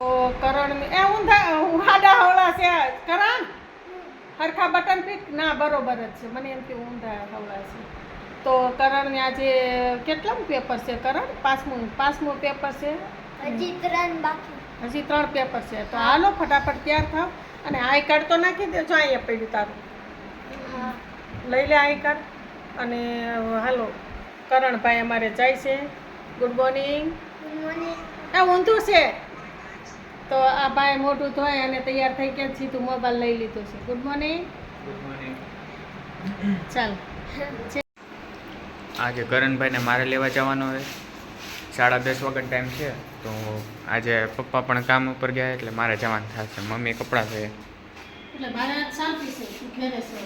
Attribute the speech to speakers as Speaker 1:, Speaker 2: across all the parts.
Speaker 1: કરણ એ ઊંધા હાડા હવળા છે. કરણ? હરખા બટન ફિટ? ના બરોબર જ છે. મને એમ કે ઊંધા હવળા છે. તો કરણને આજે કેટલામું પેપર છે કરણ? પાંચમું પાંચમું પેપર છે?
Speaker 2: હજી ત્રણ બાકી.
Speaker 1: હજી ત્રણ પેપર છે. તો હાલો ફટાફટ તૈયાર થાવ. અને આઈ કાર્ડ તો નાખી દેજો અહીંયા પડ્યું તારું. લઈ લે આઈ કાર્ડ. અને હાલો કરણભાઈ અમારે જાય છે. ગુડ મોર્નિંગ
Speaker 2: મોર્નિંગ
Speaker 1: આ ઊંધું છે. તો આ ભાઈ મોટું થાય અને તૈયાર થઈ ગયા સીધું મોબાઈલ લઈ લીધો છે. ગુડ મોર્નિંગ ચાલ.
Speaker 3: આજે કરણભાઈને મારે લેવા જવાનો હોય સાડા દસ વખત ટાઈમ છે તો આજે પપ્પા પણ કામ ઉપર ગયા એટલે મારે જવાનું થશે. મમ્મી કપડાં છે.
Speaker 1: એટલે મારે શાંતિ છે તું ઘેરે છે.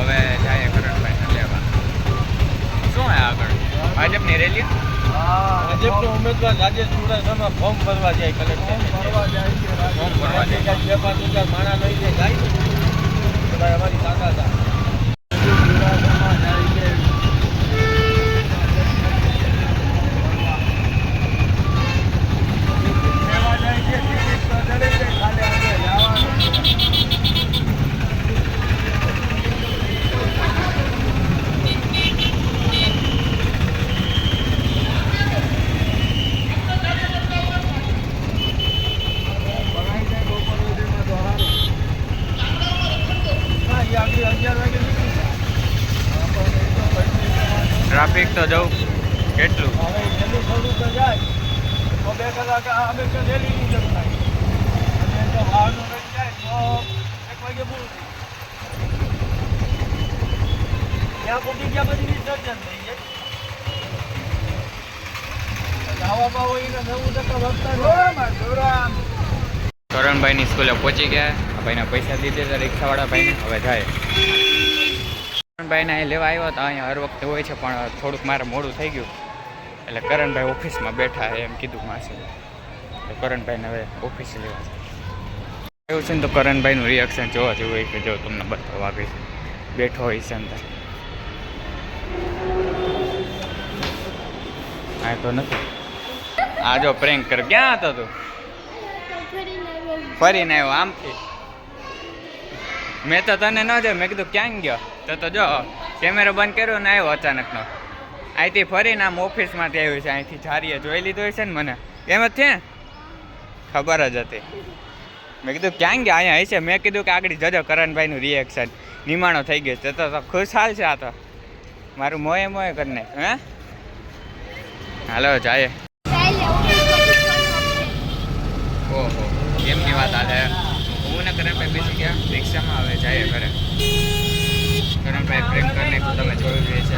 Speaker 3: હવે જાય કરણભાઈને લેવા. શું આગળ? ભાજપની રેલી
Speaker 4: ભાજપનો ઉમેદવાર રાજેશ ચુડાસમા ફોર્મ ભરવા જાય કલેક્ટર
Speaker 3: ફોર્મ ભરવા જાય
Speaker 4: બે પાંચ હજાર માણા લઈ જાય જાય. અમારી તાકાત આ. હા, એ આગળ અગિયાર વાગે નીકળી
Speaker 3: ટ્રાફિક તો જવું કેટલું?
Speaker 4: બે કલાક અમે તો રેલીની જરૂર થાય અને જો વાહનો રહી જાય તો એક વાગે પૂરું થઈ ત્યાં પૂકી ગયા થઈ જાય આવા હોય એને નવું ટકા વખતા
Speaker 3: કરણભાઈની સ્કૂલે પહોંચી ગયા. આ ભાઈને પૈસા દીધે હતા રિક્ષાવાળા ભાઈને. હવે જાય. કરણભાઈને અહીં લેવા આવ્યો હતા. અહીંયા હર વખતે હોય છે, પણ થોડુંક મારે મોડું થઈ ગયું. એટલે કરણભાઈ ઓફિસમાં બેઠા એમ કીધું માસે. તો કરણભાઈને હવે ઓફિસે લેવા એવું છે ને તો કરણભાઈનું રિએક્શન જોવા જેવું હોય કે જો તમને બતાવવા છે. બેઠો હોય છે અંદર. આ તો નથી. આ જો પ્રેન્ક કર. ક્યાં હતો તું?
Speaker 2: ફરીને આવ્યો.
Speaker 3: આમથી મેં તો તને ન જોયું મેં કીધું ક્યાં ગયો? તો તો જો કેમેરો બંધ કર્યો ને આવ્યો અચાનકનો. અહીંથી ફરીને આમ ઓફિસમાંથી આવ્યું છે અહીંથી જારીએ જોઈ લીધું હશે ને મને. એમ જ છે ખબર જ હતી. મેં કીધું ક્યાં ગયા? અહીંયા હશે. મેં કીધું કે આગળ જજો કરણભાઈનું રિએક્શન નિમાણો થઈ ગયો છે. તો તો ખુશહાલ છે આ તો. મારું મોએ મોએ કરીને. હે? હાલો જાય ઓહો. એમની વાત આવે હું ને કરણભાઈ બેસી ગયા. રિક્ષામાં હવે જાય ઘરે. કરણભાઈ પ્રેમ કરીને તમે જોયું જોઈએ છે.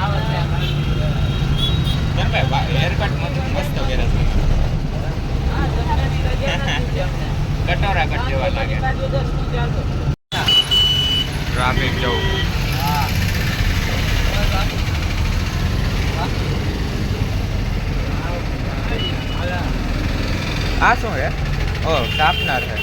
Speaker 3: કરણભાઈ હેરકટ મસ્ત કરે છે. કટોરા કટ જેવા લાગે. ટ્રાફિક આ શું છે ઓ શાર્પનર છે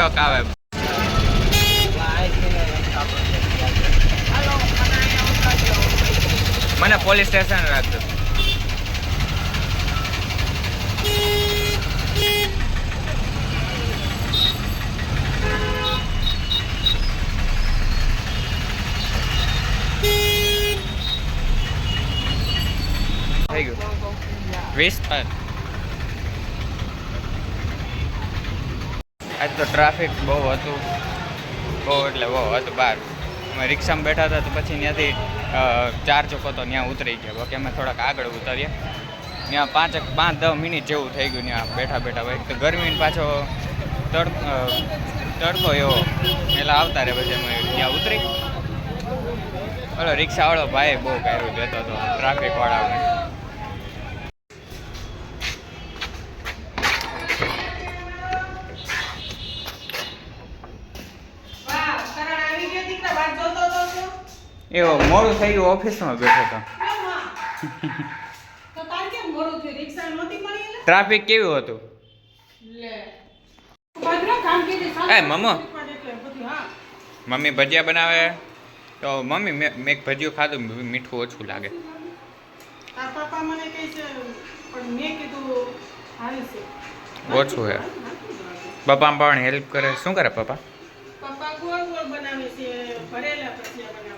Speaker 3: ટ્રક આવે. મને પોલીસ સ્ટેશન રાખજો. થઈ ગયું. વીસ પર આજ તો ટ્રાફિક બહુ હતું. બહુ એટલે બહુ હતું બહાર. અમે રિક્ષામાં બેઠા હતા તો પછી ત્યાંથી ચાર ચોકો તો ત્યાં ઉતરી ગયા. બાકી અમે થોડાક આગળ ઉતર્યા ત્યાં પાંચ પાંચ દસ મિનિટ જેવું થઈ ગયું ત્યાં બેઠા બેઠા ભાઈ. તો ગરમીને પાછો તડ તડકો એવો. પહેલાં આવતા રહે પછી અમે ત્યાં ઉતરી. ઓલો રિક્ષાવાળો ભાઈ બહુ કર્યું
Speaker 1: જતો હતો ટ્રાફિક
Speaker 3: એવો મોડું થઈ ગયું ઓફિસમાં બેઠો હતો ટ્રાફિક કેવું હતું? એ, મમ્મો. મમ્મી ભજીયા બનાવે. તો મમ્મી મેં એક ભજીયું ખાધું મીઠું ઓછું લાગે. ઓછું હે. પપ્પા પણ હેલ્પ કરે. શું કરે પપ્પા?
Speaker 1: પપ્પા ગોળ ગોળ બનાવે છે ભરેલા ભજીયા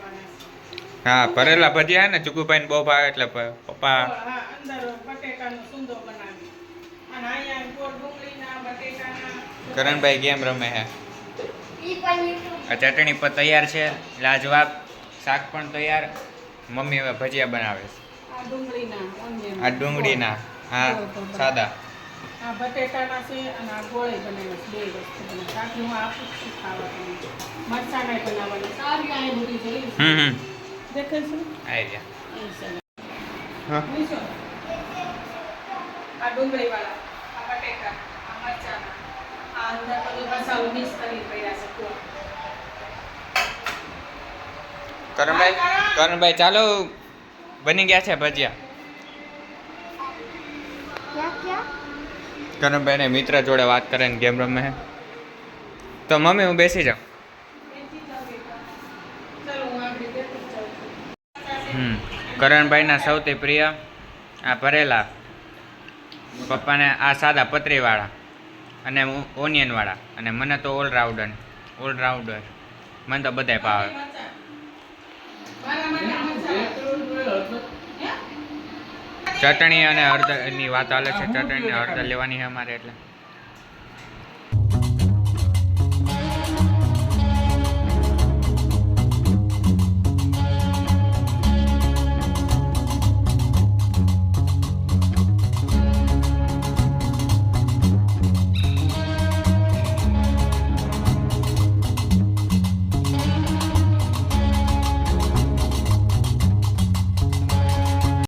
Speaker 3: હા ભરેલા ભજીયા ને ચુકુભાઈને બહુ ભાવે એટલે પપ્પા
Speaker 1: હા અંદર બટેકાનો સુંદો બનાવી. અને અહીંયા ગોળ ડુંગળીના બટેકાના
Speaker 3: કરણભાઈ ગેમ રમે છે
Speaker 2: ઈ પણ YouTube.
Speaker 3: આ ચટણી પણ તૈયાર છે. લાજવાબ શાક પણ તૈયાર. મમ્મી હવે ભજીયા બનાવે છે.
Speaker 1: આ ડુંગળીના onion.
Speaker 3: આ ડુંગળીના. હા. સાદા.
Speaker 1: આ બટેટાના છે અને આ ગોળે બનાવે છે બે વસ્તુ શાક હું આપું છું ખાવા મરચાં બનાવવાની. સારી આ બધી જોઈ
Speaker 3: હમ હમ.
Speaker 1: દેખાય છે
Speaker 3: ગયા
Speaker 1: અહીં છે.
Speaker 3: હા
Speaker 1: આ બટેકા આ મરચાંના આ અંદર બધો મસાલો મિક્સ કરી પડ્યા છે કુવા.
Speaker 3: કરણભાઈ કરણભાઈ ચાલો બની ગયા છે ભજીયા.
Speaker 2: ક્યાં ક્યાં
Speaker 3: કરણભાઈ ને મિત્ર જોડે વાત કરે ને ગેમ રમે તો મમ્મી હું બેસી જાઉં
Speaker 1: બેસી જાઓ બેટા. ચાલો હું આગળ બેઠી જ જાઉં છું.
Speaker 3: હમ. કરણભાઈના સૌથી પ્રિય આ ભરેલા પપ્પાને આ સાદા પતરીવાળા અને ઓનિયનવાળા. અને મને તો ઓલરાઉન્ડર ઓલરાઉન્ડર. મને તો બધાય ભાવે? ચટણી અને હળદરની વાત ચાલે છે. ચટણી હળદર લેવાની અમારે એટલે.